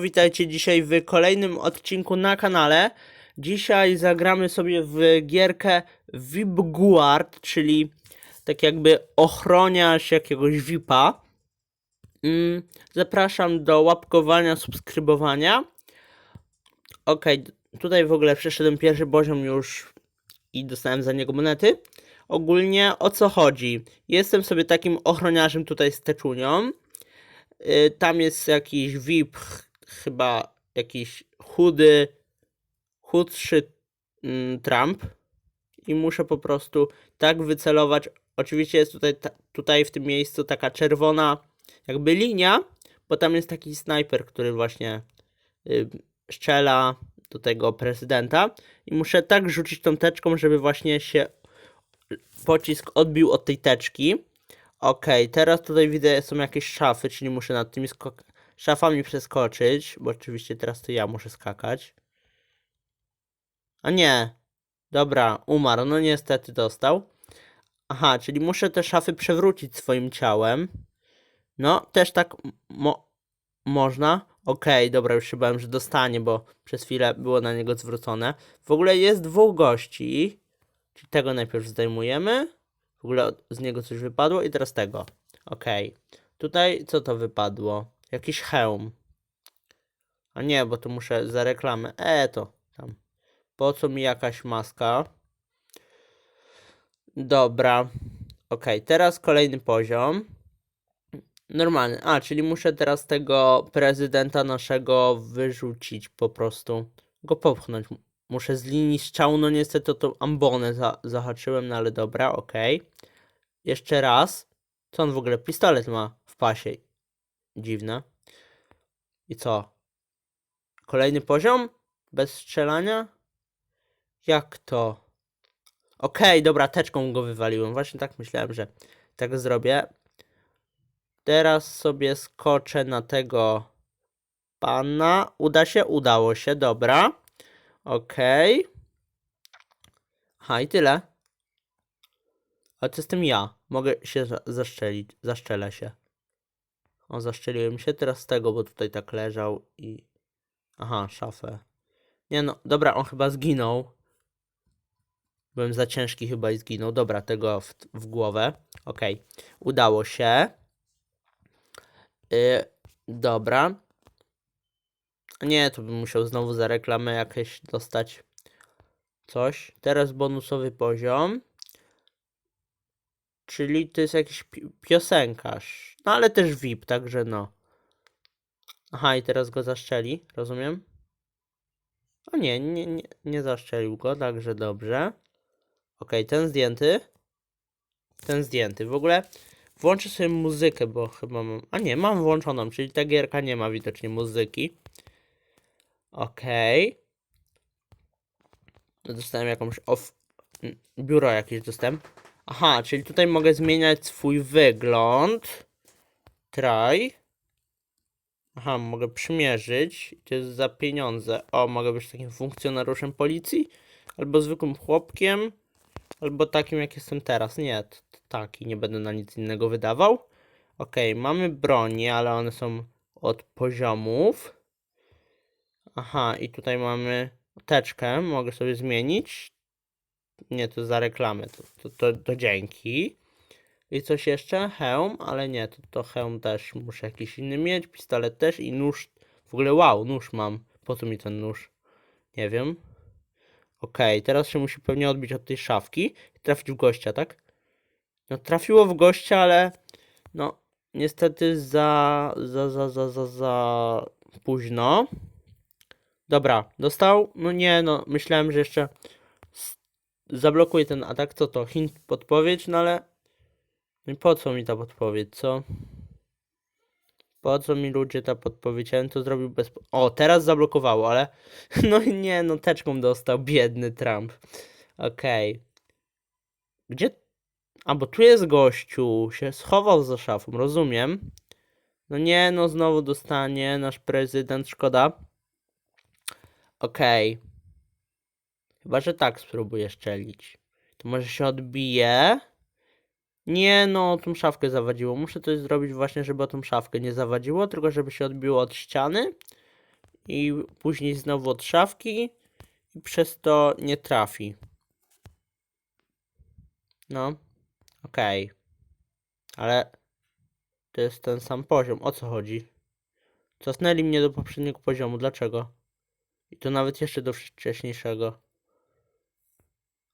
Witajcie dzisiaj w kolejnym odcinku na kanale. Dzisiaj zagramy sobie w gierkę VIP Guard, czyli tak jakby ochroniarz jakiegoś VIPa. Mm, zapraszam do łapkowania, subskrybowania. Ok, tutaj w ogóle przeszedłem pierwszy poziom już i dostałem za niego monety. Ogólnie o co chodzi? Jestem sobie takim ochroniarzem tutaj z teczunią. Y, Tam jest jakiś VIP, chyba jakiś chudy, chudszy mm, Trump. I muszę po prostu tak wycelować. Oczywiście jest tutaj, ta, tutaj w tym miejscu taka czerwona jakby linia, bo tam jest taki snajper, który właśnie y, do tego prezydenta. I muszę tak rzucić tą teczką, żeby właśnie się pocisk odbił od tej teczki. Okej, teraz tutaj widzę są jakieś szafy, czyli muszę nad tymi skok- szafami przeskoczyć, bo oczywiście teraz to ja muszę skakać. A nie. Dobra, umarł. No niestety dostał. Aha, czyli muszę te szafy przewrócić swoim ciałem. No, też tak mo można. Okej, dobra, już się bałem, że dostanie, bo przez chwilę było na niego zwrócone. W ogóle jest dwóch gości. Czyli tego najpierw zdejmujemy. W ogóle z niego coś wypadło i teraz tego. Okej. Tutaj co to wypadło? Jakiś hełm. A nie, bo tu muszę za reklamę. E, to tam. Po co mi jakaś maska? Dobra. Okej, teraz kolejny poziom. Normalny. A, czyli muszę teraz tego prezydenta naszego wyrzucić po prostu. Go popchnąć. Muszę z linii strzału, no niestety to ambonę za zahaczyłem, no ale dobra, okej. Jeszcze raz. Co on w ogóle? Pistolet ma w pasie. Dziwne. I co? Kolejny poziom? Bez strzelania? Jak to? Okej, dobra, teczką go wywaliłem. Właśnie tak myślałem, że tak zrobię. Teraz sobie skoczę na tego pana. Uda się? Udało się, dobra. Okej. Aha, i tyle. A to jestem ja. Mogę się za- zaszczelić. Zaszczelę się. O, zaszczeliłem się teraz z tego, bo tutaj tak leżał i... Aha, szafę. Nie no, dobra, on chyba zginął. Byłem za ciężki chyba i zginął. Dobra, tego w, w głowę. Okej, udało się. Y, dobra. Nie, to bym musiał znowu za reklamę jakieś dostać coś. Teraz bonusowy poziom. Czyli to jest jakiś pi- piosenkarz. No ale też VIP, także no. Aha, i teraz go zaszczeli, rozumiem? O nie, nie, nie, nie zaszczelił go, także dobrze. Okej, ten zdjęty. Ten zdjęty. W ogóle włączę sobie muzykę, bo chyba mam... A nie, mam włączoną, czyli ta gierka nie ma widocznie muzyki. Okej. Dostałem jakąś off... Biuro jakieś dostałem. Aha, czyli tutaj mogę zmieniać swój wygląd. Try. Aha, mogę przymierzyć. To jest za pieniądze. O, mogę być takim funkcjonariuszem policji. Albo zwykłym chłopkiem. Albo takim jak jestem teraz. Nie, to, to taki. Nie będę na nic innego wydawał. Okej, mamy broni, ale one są od poziomów. Aha, i tutaj mamy teczkę. Mogę sobie zmienić. Nie, to za reklamę. To, to, to, to dzięki. I coś jeszcze? Hełm, ale nie, to, to hełm też muszę jakiś inny mieć. Pistolet też i nóż. W ogóle wow, nóż mam. Po co mi ten nóż? Nie wiem. Okej, teraz się musi pewnie odbić od tej szafki i trafić w gościa, tak? No trafiło w gościa, ale no niestety za za za za za, za późno. Dobra, dostał? No nie, no myślałem, że jeszcze zablokuję ten atak. Co to? Hint, podpowiedź? No ale no po co mi ta podpowiedź, co? Po co mi ludzie ta podpowiedź? Ja bym to zrobił bez... O, teraz zablokowało, ale... No nie, no teczką dostał, biedny Trump. Okej. Gdzie... A, bo tu jest gościu, się schował za szafą, rozumiem. No nie, no znowu dostanie nasz prezydent, szkoda. Okej. Chyba, że tak spróbuję szczelić. To może się odbije. Nie, no, tą szafkę zawadziło. Muszę coś zrobić właśnie, żeby tą szafkę nie zawadziło, tylko żeby się odbiło od ściany. i później znowu od szafki i przez to nie trafi. No, okej. Ale to jest ten sam poziom. O co chodzi? Cofnęli mnie do poprzedniego poziomu. Dlaczego? I to nawet jeszcze do wcześniejszego.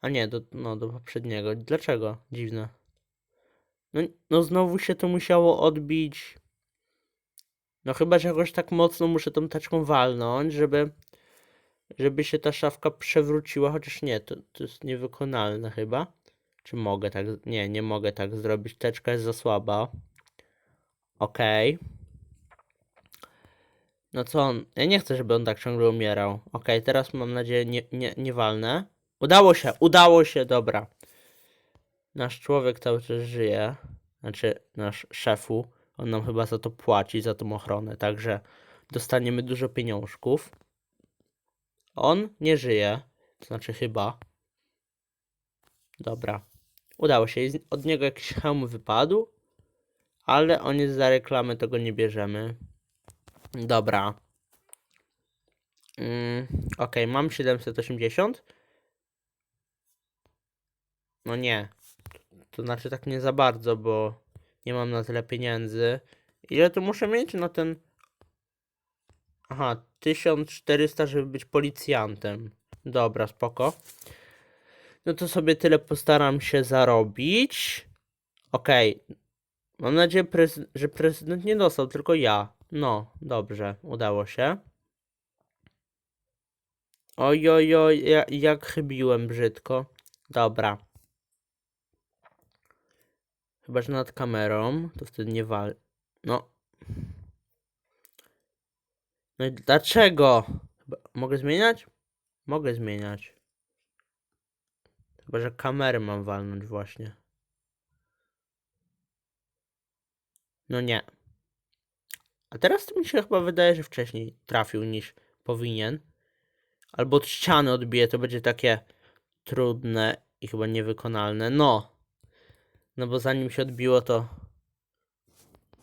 A nie, do, no, do poprzedniego. Dlaczego? Dziwne. No, no znowu się to musiało odbić. No chyba, że jakoś tak mocno muszę tą teczką walnąć, żeby żeby się ta szafka przewróciła, chociaż nie, to, to jest niewykonalne chyba. Czy mogę tak? Nie, nie mogę tak zrobić. Teczka jest za słaba. Okej. No co on? Ja nie chcę, żeby on tak ciągle umierał. Okej, teraz mam nadzieję nie, nie, nie walnę. Udało się, udało się, dobra. Nasz człowiek cały czas żyje. Znaczy, nasz szefu. On nam chyba za to płaci, za tą ochronę. Także dostaniemy dużo pieniążków. On nie żyje. Znaczy chyba. Dobra. Udało się. Od niego jakiś hełm wypadł. Ale on jest za reklamę, to go nie bierzemy. Dobra. Mm, Okej, mam 780. No nie. To znaczy tak nie za bardzo, bo nie mam na tyle pieniędzy. Ile tu muszę mieć na ten... Aha, 1400, żeby być policjantem. Dobra, spoko. No to sobie tyle postaram się zarobić. Okej. Mam nadzieję, prez- że prezydent nie dostał, tylko ja. No, dobrze, udało się. Oj, oj, oj, ja, jak chybiłem brzydko. Dobra. Chyba, że nad kamerą, to wtedy nie wal... No. No i dlaczego? Mogę zmieniać? Mogę zmieniać. Chyba, że kamery mam walnąć właśnie. No nie. A teraz to mi się chyba wydaje, że wcześniej trafił niż powinien. Albo od ściany odbije, to będzie takie trudne i chyba niewykonalne. No. No bo zanim się odbiło, to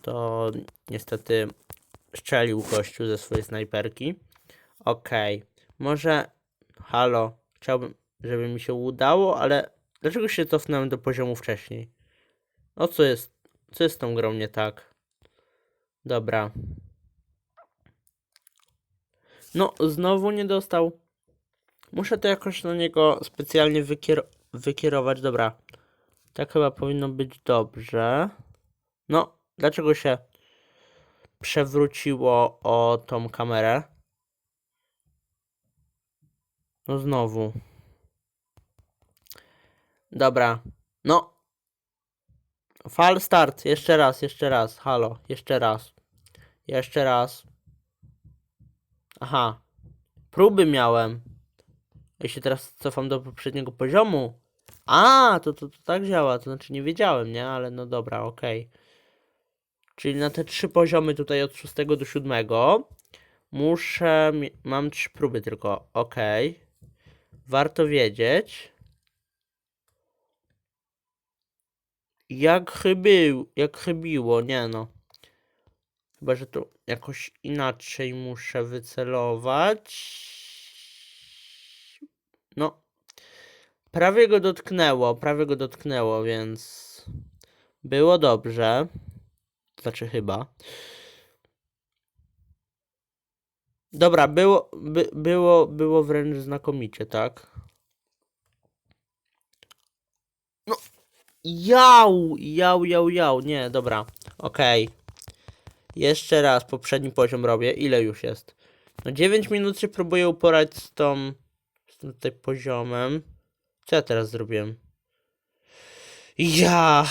to niestety strzelił gościu ze swojej snajperki. Okej. Może halo, chciałbym, żeby mi się udało, ale dlaczego się cofnąłem do poziomu wcześniej? O co jest? Co jest z tą grą nie tak? Dobra. No, znowu nie dostał. Muszę to jakoś na niego specjalnie wykier wykierować. Dobra. Tak chyba powinno być dobrze. No, dlaczego się przewróciło o tą kamerę? No znowu. Dobra. No. Fal start. Jeszcze raz, jeszcze raz. Halo, jeszcze raz. Jeszcze raz. Aha. Próby miałem. Się teraz cofam do poprzedniego poziomu. A, to, to, to tak działa. To znaczy nie wiedziałem, nie? Ale no dobra, okej. Czyli na te trzy poziomy tutaj od 6 do 7 muszę. Mam trzy próby tylko. Okej. Warto wiedzieć. Jak chybił, jak chybiło, nie no. Chyba, że to jakoś inaczej muszę wycelować. No. Prawie go dotknęło, prawie go dotknęło, więc było dobrze. Znaczy chyba. Dobra, było, by, było, było wręcz znakomicie, tak? No, jał, jał, jał, jał, nie, dobra, okej. Jeszcze raz, poprzedni poziom robię, ile już jest? No 9 minut się próbuję uporać z tą, z tym tutaj poziomem. Co ja teraz zrobiłem? Ja!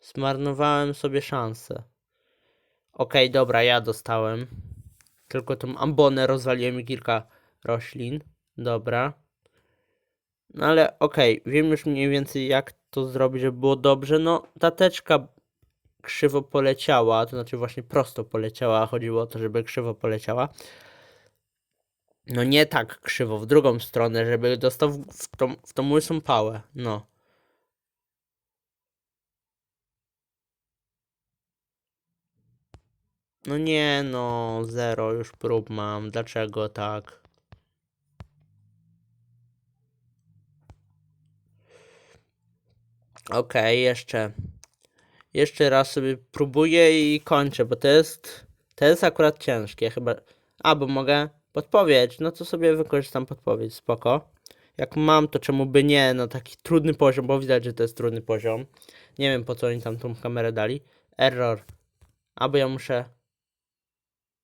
Zmarnowałem sobie szansę. Okej, dobra, ja dostałem. Tylko tą ambonę rozwaliłem i kilka roślin. Dobra. No ale okej, wiem już mniej więcej jak to zrobić, żeby było dobrze. No, ta teczka krzywo poleciała, to znaczy właśnie prosto poleciała, chodziło o to, żeby krzywo poleciała. No nie tak krzywo, w drugą stronę, żeby dostał w, w, tą, w tą łysą pałę. No. No nie no, zero już prób mam. Dlaczego tak? Okej, jeszcze. Jeszcze raz sobie próbuję i kończę, bo to jest. To jest akurat ciężkie, chyba. A, bo mogę podpowiedź. No to sobie wykorzystam podpowiedź, spoko. Jak mam, to czemu by nie? No taki trudny poziom, bo widać, że to jest trudny poziom. Nie wiem po co oni tam tą kamerę dali. Error. Albo ja muszę.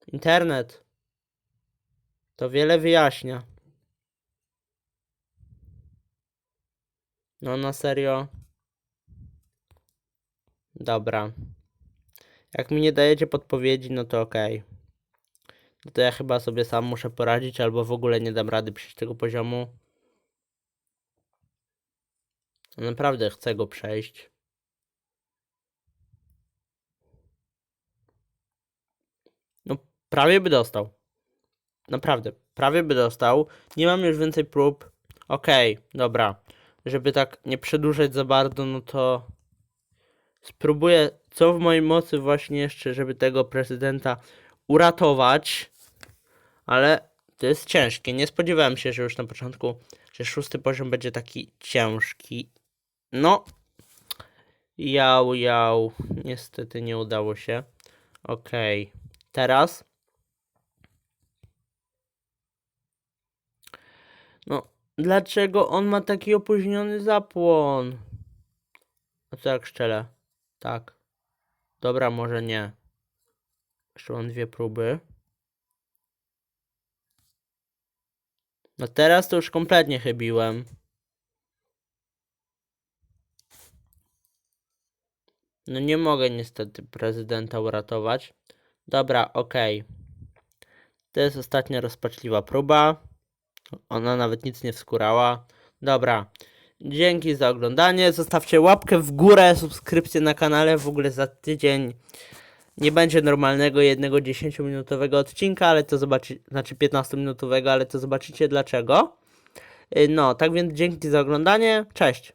Internet. To wiele wyjaśnia. No na serio. Dobra. Jak mi nie dajecie podpowiedzi, no to okej. No to ja chyba sobie sam muszę poradzić, albo w ogóle nie dam rady przejść tego poziomu. Naprawdę chcę go przejść. No, prawie by dostał. Naprawdę, prawie by dostał. Nie mam już więcej prób. Okej, dobra. Żeby tak nie przedłużać za bardzo, no to spróbuję co w mojej mocy właśnie jeszcze, żeby tego prezydenta uratować. Ale to jest ciężkie. Nie spodziewałem się, że już na początku, że szósty poziom będzie taki ciężki. No. Jał, jał. Niestety nie udało się. Okej. Teraz. No, dlaczego on ma taki opóźniony zapłon? A co jak szczelę? Tak. Dobra, może nie. Jeszcze mam dwie próby. No teraz to już kompletnie chybiłem. No nie mogę niestety prezydenta uratować. Dobra, okej. To jest ostatnia rozpaczliwa próba. Ona nawet nic nie wskurała. Dobra. Dzięki za oglądanie. Zostawcie łapkę w górę, subskrypcję na kanale. W ogóle za tydzień nie będzie normalnego jednego 10-minutowego odcinka, ale to zobaczy, znaczy 15-minutowego, ale to zobaczycie dlaczego. Y, No, tak więc dzięki za oglądanie. Cześć.